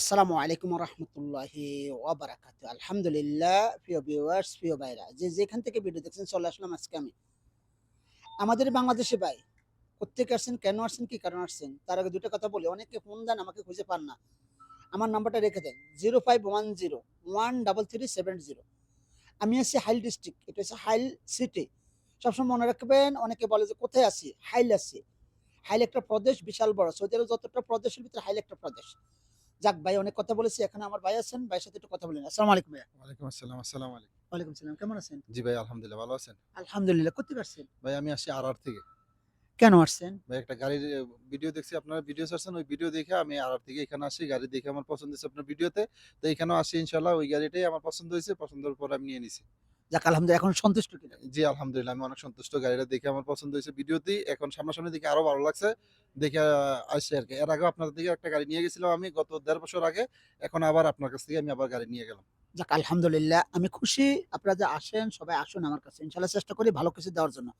আসসালামু আলাইকুম রহমতুল্লাহি ওয়াবারাকাত আলহামদুলিল্লাহ, প্রিয় ভিউয়ার্স প্রিয় ভাইরা, যে যেখান থেকে ভিডিও দেখছেন, চলে আসলাম আজকে আমি। আমাদের বাংলাদেশে ভাই কোথেকে আসছেন, কেন আসছেন, কি কারণ আসছেন, তার আগে দুটো কথা বলি। অনেকে ফোন দেন, আমাকে খুঁজে পান না। আমার নাম্বারটা রেখে দেন zero five one zero one double three seven zero আমি আছি হাইল ডিস্ট্রিক্ট এটা হচ্ছে হাইল সিটি সবসময় মনে রাখবেন, অনেকে বলে যে কোথায় আছি? হাইল আছি। হাইল একটা প্রদেশ, বিশাল বড়। সৌদি আরব যতটা প্রদেশের ভিতরে, হাইল একটা প্রদেশ। যাক ভাই অনেক কথা বলেছি। এখানে আমার ভাই আছেন ভাইয়ের সাথে একটু কথা বলেন আসসালামু আলাইকুম ভাইয়া। ওয়ালাইকুম আসসালাম আসসালামু আলাইকুম। ওয়ালাইকুম সালাম কেমন আছেন? জি ভাই আলহামদুলিল্লাহ ভালো আছেন? আলহামদুলিল্লাহ কোথেকে আসছেন? ভাই আমি আসছি আরআর থেকে। কেন আসছেন? ভাই একটা গাড়ির ভিডিও দেখছি আপনারা ভিডিও ছাড়ছেন ওই ভিডিও দেখে আমি আর থেকে এখানে আসি গাড়ি দেখে আমার পছন্দ হয়েছে আপনার ভিডিওতে তো। এখানেও আসি ইনশাআল্লাহ ওই গাড়িটাই আমার পছন্দ হয়েছে পছন্দের পর আমি নিয়ে নিছি। যাক আলহামদুলিল্লাহ এখন সন্তুষ্ট কিনা? জি আলহামদুলিল্লাহ আমি অনেক সন্তুষ্ট। গাড়িটা দেখে আমার পছন্দ হয়েছে ভিডিওতেই এখন সামনাসামনি দেখে আরও ভালো লাগছে। দেখে আসছি আর কি। এর আগে আপনার থেকে একটা গাড়ি নিয়ে গেছিলাম আমি গত দেড় বছর আগে। এখন আবার আপনার কাছ থেকে আমি আবার গাড়ি নিয়ে গেলাম। যাক আলহামদুলিল্লাহ আমি খুশি। আপনারা যে আসেন সবাই আসুন আমার কাছে। ইনশাল্লাহ চেষ্টা করি ভালো কিছু দেওয়ার জন্য।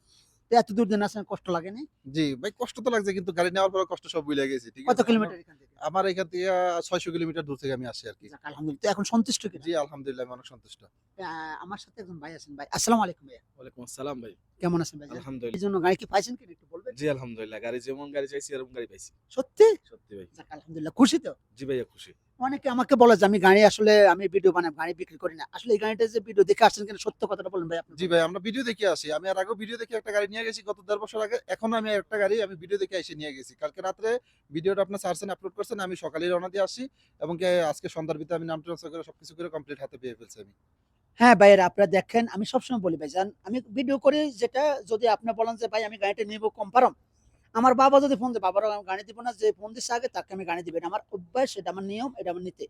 এত দূর দিন আসেন কষ্ট লাগেনি? জি ভাই কষ্ট তো লাগছে কিন্তু গাড়ি নেওয়ার পরে কষ্ট সব ভুলে গেছি কত কিলোমিটার এখান থেকে? আমার এখান থেকে ছয়শো কিলোমিটার দূর থেকে আমি আসি আর কি। আলহামদুলিল্লাহ তো এখন সন্তুষ্ট কি জি আলহামদুলিল্লাহ আমি অনেক সন্তুষ্ট। আহ, আমার সাথে একজন ভাই আছেন ভাই। আসসালাম আলাইকুম ভাইয়া। ওয়ালাইকুম আসসালাম ভাই। কেমন আছেন ভাই? আলহামদুলিল্লাহ। এই জন্য গাড়ি কি পাইছেন কি একটু বলবেন? জি আলহামদুলিল্লাহ গাড়ি যেমন গাড়ি চাইছি এরকম গাড়ি পাইছি। সত্যি? সত্যি ভাই। আলহামদুলিল্লাহ খুশি তো? জি ভাইয়া খুশি। অনেকে আমাকে বলে যে আমি গাড়ি আসলে আমি ভিডিও বানাই গাড়ি বিক্রি করি না। আসলে এই গাড়িটা যে ভিডিও দেখে আসছেন কিনা সত্য কথাটা বলুন ভাই আপনি। জি ভাই আমরা ভিডিও দেখে আসি। আমি আর আগেও ভিডিও দেখে একটা গাড়ি নিয়ে গেছি গত দেড় বছর আগে। এখন আমি একটা গাড়ি আমি ভিডিও দেখে এসে নিয়ে গেছি। কালকে রাত্রে ভিডিওটা আপনার সার্চেন আপলোড করছেন আমি সকালে রওনা দিয়ে আসি এবং আজকে সন্ধ্যার ভিতরে আমি নাম ট্রান্সফার করে সবকিছু করে কমপ্লিট হাতে পেয়ে ফেলছি আমি। হ্যাঁ ভাইয়েরা আপনারা দেখেন আমি সবসময় বলি ভাই জান আমি ভিডিও করি যেটা যদি আপনি বলেন যে ভাই আমি গাড়িটা নিব কনফার্ম। আমার বাবা যদি ফোন দেয় বাবার আমি গাড়ি দিব না, যে ফোন দিচ্ছে আগে তাকে আমি গাড়ি দিবেন আমার অভ্যাস এটা, আমার নিয়ম, এটা আমার নিতে।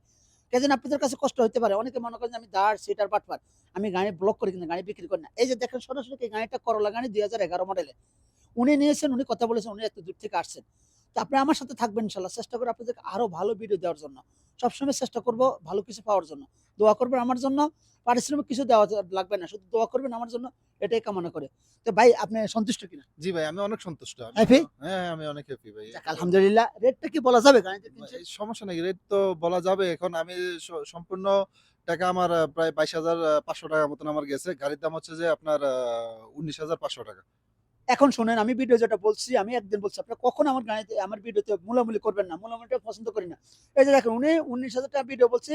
কেজন আপনাদের কাছে কষ্ট হতে পারে। অনেকে মনে করেন আমি দাঁড়, সিটার বাটপার আমি গাড়ি ব্লক করি কিন্তু গাড়ি বিক্রি করি না। এই যে দেখেন সরাসরি গাড়িটা করলা গাড়ি দুই হাজার এগারো মডেলে উনি নিয়েছেন, উনি কথা বলেছেন, উনি এত দূর থেকে আসছেন। তো আপনি আমার সাথে থাকবেন ইনশাল্লাহ। চেষ্টা করে আপনাদেরকে আরও ভালো ভিডিও দেওয়ার জন্য। সবসময় চেষ্টা করব ভালো কিছু পাওয়ার জন্য। দোয়া করবেন আমার জন্য। পারিশ্রমিক কিছু দেওয়া লাগবে না শুধু দোয়া করবেন আমার জন্য এটাই কামনা করে। তো ভাই আপনি সন্তুষ্ট কিনা? জি ভাই আমি অনেক সন্তুষ্ট। আমি- Happy? হ্যাঁ আমি অনেক হ্যাপি ভাই। আলহামদুলিল্লাহ রেটটা কি বলা যাবে? সমস্যা নেই রেট তো বলা যাবে। এখন আমি সম্পূর্ণ টাকা আমার প্রায় বাইশ হাজার পাঁচশো টাকা মতন আমার গেছে। গাড়ির দাম হচ্ছে যে আপনার উনিশ হাজার পাঁচশো টাকা। এখন শোনেন, আমি ভিডিও যেটা বলছি, আমি একদিন বলছি, আপনারা কখন আমার গাড়িতে, আমার ভিডিওতে মূলামূলি করবেন না, মূলামূলিটা পছন্দ করি না। এই যে দেখেন, উনি উনিশ হাজার টাকা ভিডিও বলছি,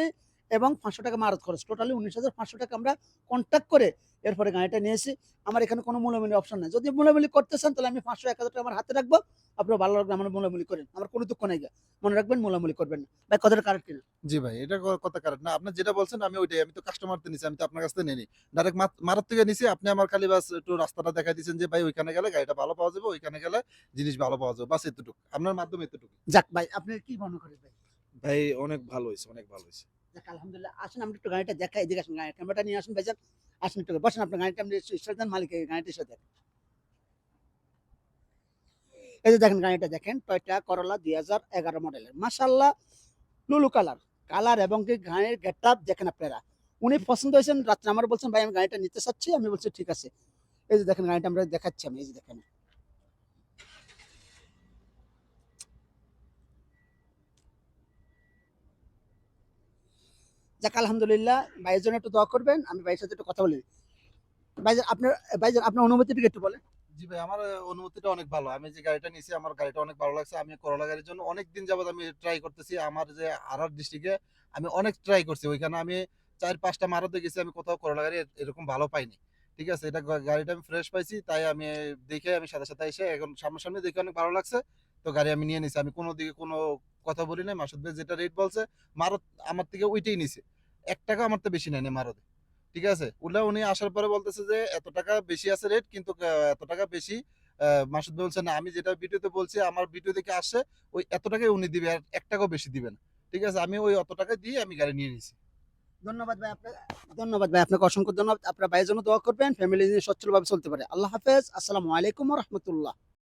এবং পাঁচশো টাকা মারত খরচ। টোটালি উনিশ হাজার পাঁচশো টাকা আমরা কন্ট্যাক্ট করে এরপরে গাড়িটা নিয়েছি আমার এখানে কোনো মূলামূলি অপশন নাই। যদি মূলামূলি করতে চান তাহলে আমি পাঁচশো এক হাজার টাকা আমার হাতে রাখব। আপনার ভালো লাগবে আমার মূলামূলি করেন। আমার কোনো দুঃখ নাই মনে রাখবেন মূলামূলি করবেন না। ভাই কতটা কারেক্ট কিনা? জি ভাই এটা কথা কারেক্ট না। আপনি যেটা বলছেন আমি ওইটাই। আমি তো কাস্টমার তো নিছি আমি তো আপনার কাছ থেকে নিই ডাইরেক্ট মারার থেকে নিছি। আপনি আমার খালি বাস একটু রাস্তাটা দেখাই দিয়েছেন যে ভাই ওইখানে গেলে গাড়িটা ভালো পাওয়া যাবে ওইখানে গেলে জিনিস ভালো পাওয়া যাবে। বাস এতটুকু। আপনার মাধ্যমে এতটুকু। যাক ভাই আপনি কি মনে করেন ভাই? ভাই অনেক ভালো হয়েছে অনেক ভালো হয়েছে। আলহামদুলিল্লাহ। আসেন আমরা একটু গাড়িটা দেখাই। এদিকে আসুন গাড়ি ক্যামেরাটা নিয়ে আসুন ভাইজান। আসুন একটু বসেন, আপনার গাড়িটা আপনি স্টার্ট মালিকের মালিক গাড়িটির সাথে এই যে দেখেন গাড়িটা, দেখেন টয়টা করলা দুই হাজার এগারো মডেলের মাসাল্লাহ লুলু কালার। কালার এবং কি গাড়ির গেট আপ দেখেন আপনারা। উনি পছন্দ হয়েছেন, রাত্রে আমার বলছেন, ভাই, আমি গাড়িটা নিতে চাচ্ছি। আমি বলছি, ঠিক আছে। এই যে দেখেন গাড়িটা আমরা দেখাচ্ছি, আমি এই যে দেখেন। যাক আলহামদুলিল্লাহ ভাইয়ের জন্য একটু দোয়া করবেন আমি ভাইয়ের একটু কথা বলি। আপনার ভাইজান আপনার অনুমতিটা একটু বলেন? জি ভাই আমার আহ, অনুভূতিটা অনেক ভালো। আমি যে গাড়িটা নিয়েছি আমার গাড়িটা অনেক ভালো লাগছে। আমি করলা গাড়ির জন্য অনেক দিন যাবত আমি ট্রাই করতেছি। আমার যে আরআর ডিস্ট্রিক্টে আমি অনেক ট্রাই করছি। ওইখানে আমি চার পাঁচটা মারতে গেছি আমি কোথাও করলা গাড়ি এরকম ভালো পাইনি। ঠিক আছে? এটা গাড়িটা আমি ফ্রেশ পাইছি তাই আমি দেখে আমি সাথে সাথে এসে এখন সামনাসামনি দেখে অনেক ভালো লাগছে। তো গাড়ি আমি নিয়ে নিছি। আমি কোনো দিকে কোনো কথা বলি নাই। মাসুদ ভাই যেটা রেট বলছে মারত আমার থেকে ওইটাই নিছে। এক টাকা আমার তো বেশি নেয়নি মারতে। ঠিক আছে? ওটা উনি আসার পরে বলতেছে যে, এত টাকা বেশি আছে রেট কিন্তু এত টাকা বেশি মাসুদ বলছে, না, আমি যেটা ভিডিওতে বলছি, আমার ভিডিও দেখে আসছে, ওই এত টাকাই উনি দিবে, আর এক টাকাও বেশি দিবে না। ঠিক আছে? আমি ওই অত টাকা দিয়ে আমি গাড়ি নিয়ে নিয়েছি ধন্যবাদ ভাই আপনাকে, ধন্যবাদ ভাই, আপনাকে অসংখ্য ধন্যবাদ। আপনার ভাইয়ের জন্য দোয়া করবেন ফ্যামিলি নিয়ে সচ্ছলভাবে চলতে পারে। আল্লাহ হাফেজ, আসসালামু আলাইকুম রহমতুল্লাহ।